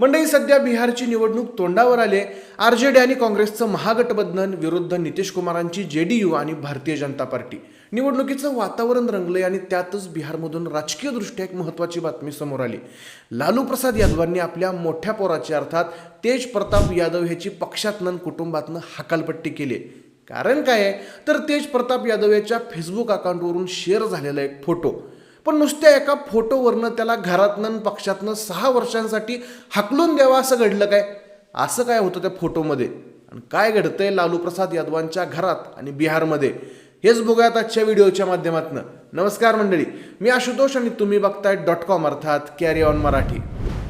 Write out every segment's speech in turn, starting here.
मंडळी सध्या बिहारची निवडणूक तोंडावर आले आर जे डी आणि काँग्रेसचं महागठबंधन विरुद्ध नितीश कुमारांची जे डी यू आणि भारतीय जनता पार्टी. निवडणुकीचं वातावरण रंगलंय आणि त्यातच बिहारमधून राजकीयदृष्ट्या एक महत्त्वाची बातमी समोर आली. लालू प्रसाद यादवांनी आपल्या मोठ्या पोराची अर्थात तेज प्रताप यादव ह्याची पक्षातनं कुटुंबातनं हकालपट्टी केली कारण काय तर तेज प्रताप यादव याच्या फेसबुक अकाउंटवरून शेअर झालेला एक फोटो. पण नुसत्या एका फोटोवरनं त्याला घरातनं पक्षातनं सहा वर्षांसाठी हाकलून द्यावा असं घडलं काय? असं काय होतं त्या फोटोमध्ये? आणि काय घडतंय लालू प्रसाद यादवांच्या घरात आणि बिहारमध्ये? हेच बघूयात आजच्या व्हिडिओच्या माध्यमातून. नमस्कार मंडळी मी आशुतोष आणि तुम्ही बघताय डॉट कॉम अर्थात कॅरी ऑन मराठी.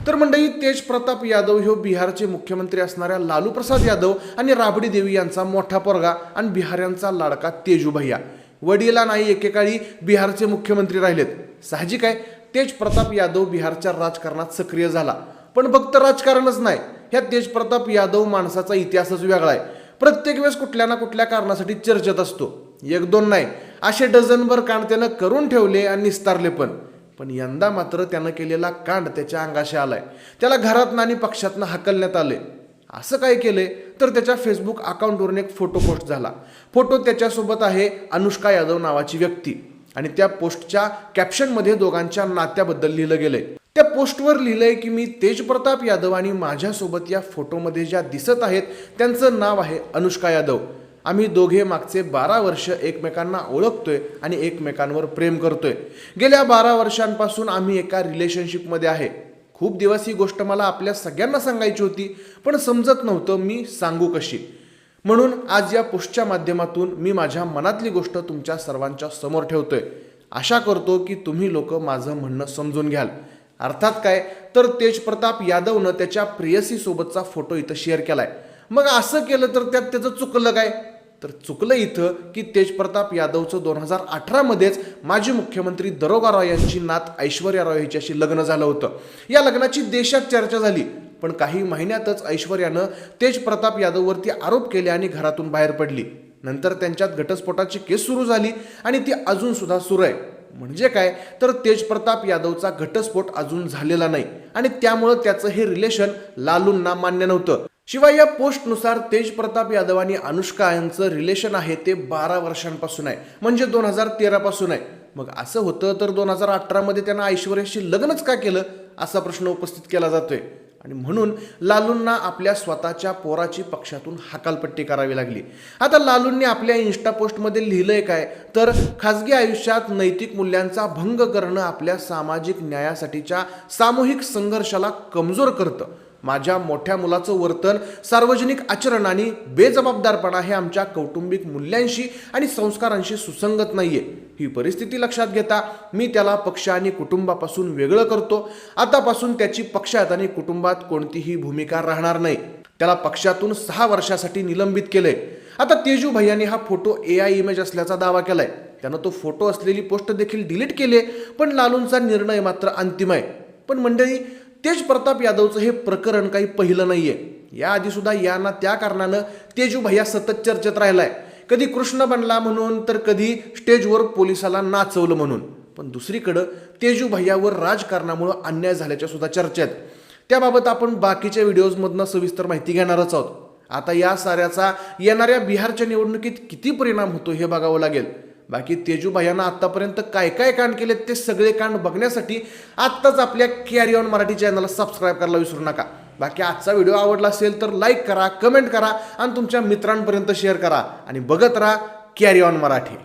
तर मंडळी तेज प्रताप यादव हे बिहारचे मुख्यमंत्री असणाऱ्या लालू प्रसाद यादव आणि राबडी देवी यांचा मोठा पोरगा आणि बिहाऱ्यांचा लाडका तेजू भैया वडिला नाही एकेकाळी बिहारचे मुख्यमंत्री राहिलेत. साहजिक आहे. तेज प्रताप यादव बिहारच्या राजकारणात सक्रिय झाला. पण फक्त राजकारणच नाही. ह्या तेज प्रताप यादव माणसाचा इतिहासच वेगळा आहे. प्रत्येक वेळेस कुठल्या ना कुठल्या कारणासाठी चर्चेत असतो. एक दोन नाही. असे डझनभर कांड त्यानं करून ठेवले आणि निस्तारले पण. पण यंदा मात्र त्यानं केलेला कांड त्याच्या अंगाशी आलाय. त्याला घरातनं आणि पक्षातनं हाकलण्यात आले असं काय केलंय तर त्याच्या फेसबुक अकाउंटवरून एक फोटो पोस्ट झाला. फोटो त्याच्यासोबत आहे अनुष्का यादव नावाची व्यक्ती. आणि त्या पोस्टच्या कॅप्शनमध्ये दोघांच्या नात्याबद्दल लिहिलं गेलंय. त्या पोस्टवर लिहिलंय की मी तेज प्रताप यादव आणि माझ्यासोबत या फोटोमध्ये ज्या दिसत आहेत त्यांचं नाव आहे अनुष्का यादव. आम्ही दोघे मागचे बारा वर्ष एकमेकांना ओळखतोय आणि एकमेकांवर प्रेम करतोय. गेल्या बारा वर्षांपासून आम्ही एका रिलेशनशिपमध्ये आहे. खूप दिवस ही गोष्ट मला आपल्या सगळ्यांना सांगायची होती पण समजत नव्हतं मी सांगू कशी. म्हणून आज या पोस्टच्या माध्यमातून मी माझ्या मनातली गोष्ट तुमच्या सर्वांच्या समोर ठेवतोय. आशा करतो की तुम्ही लोक माझं म्हणणं समजून घ्याल. अर्थात काय? तर तेज प्रताप यादवनं त्याच्या प्रेयसीसोबतचा फोटो इथं शेअर केलाय. मग असं केलं तर त्यात त्याचं चुकलं काय? तर चुकलं इथं की तेजप्रताप यादवचं दोन हजार अठरामध्येच माजी मुख्यमंत्री दरोगा रॉय यांची नात ऐश्वर्या रॉय हिच्याशी लग्न झालं होतं. या लग्नाची देशात चर्चा झाली पण काही महिन्यातच ऐश्वर्यानं तेजप्रताप यादववरती आरोप केले आणि घरातून बाहेर पडली. नंतर त्यांच्यात घटस्फोटाची केस सुरू झाली आणि ती अजून सुद्धा सुरू आहे. म्हणजे काय? तर तेजप्रताप यादवचा घटस्फोट अजून झालेला नाही आणि त्यामुळं त्याचं हे रिलेशन लालूंना मान्य नव्हतं. शिवाय या पोस्टनुसार तेज प्रताप यादव आणि अनुष्का यांचं रिलेशन आहे ते बारा वर्षांपासून आहे. म्हणजे दोन हजार तेरापासून आहे. मग असं होतं तर दोन हजार अठरामध्ये त्यांना ऐश्वर्याशी लग्नच का केलं? असा प्रश्न उपस्थित केला जातोय. आणि म्हणून लालूंना आपल्या स्वतःच्या पोराची पक्षातून हकालपट्टी करावी लागली. आता लालूंनी आपल्या इन्स्टा पोस्टमध्ये लिहिलंय काय? तर खाजगी आयुष्यात नैतिक मूल्यांचा भंग करणं आपल्या सामाजिक न्यायासाठीच्या सामूहिक संघर्षाला कमजोर करतं. माझ्या मोठ्या मुलाचं वर्तन सार्वजनिक आचरण आणि बेजबाबदारपणा हे आमच्या कौटुंबिक मूल्यांशी आणि संस्कारांशी सुसंगत नाहीये. ही परिस्थिती लक्षात घेता मी त्याला पक्ष आणि कुटुंबापासून वेगळं करतो. आतापासून त्याची पक्षात आणि कुटुंबात कोणतीही भूमिका राहणार नाही. त्याला पक्षातून सहा वर्षासाठी निलंबित केलंय. आता तेजू भैयानी हा फोटो ए आय इमेज असल्याचा दावा केलाय. त्यानं तो फोटो असलेली पोस्ट देखील डिलीट केली पण लालूंचा निर्णय मात्र अंतिम आहे. पण मंडळी तेज प्रताप यादवचं हे प्रकरण काही पहिलं नाही आहे याआधीसुद्धा यांना त्या कारणानं तेजू भैया सतत चर्चेत राहिलाय. कधी कृष्ण बनला म्हणून तर कधी स्टेजवर पोलिसाला नाचवलं म्हणून. पण दुसरीकडं तेजू भैयावर राजकारणामुळं अन्याय झाल्याच्या सुद्धा चर्चा आहेत. त्याबाबत आपण बाकीच्या व्हिडिओजमधनं सविस्तर माहिती घेणारच आहोत. आता या साऱ्याचा येणाऱ्या बिहारच्या निवडणुकीत किती परिणाम होतो हे बघावं लागेल. बाकी तेजूबा यांना आत्तापर्यंत काय काय कांड केले ते सगळे कांड बघण्यासाठी आत्ताच आपल्या कॅरी ऑन मराठी चॅनलला सबस्क्राईब करायला विसरू नका. बाकी आजचा व्हिडिओ आवडला असेल तर लाईक करा कमेंट करा आणि तुमच्या मित्रांपर्यंत शेअर करा आणि बघत राहा कॅरी ऑन मराठी.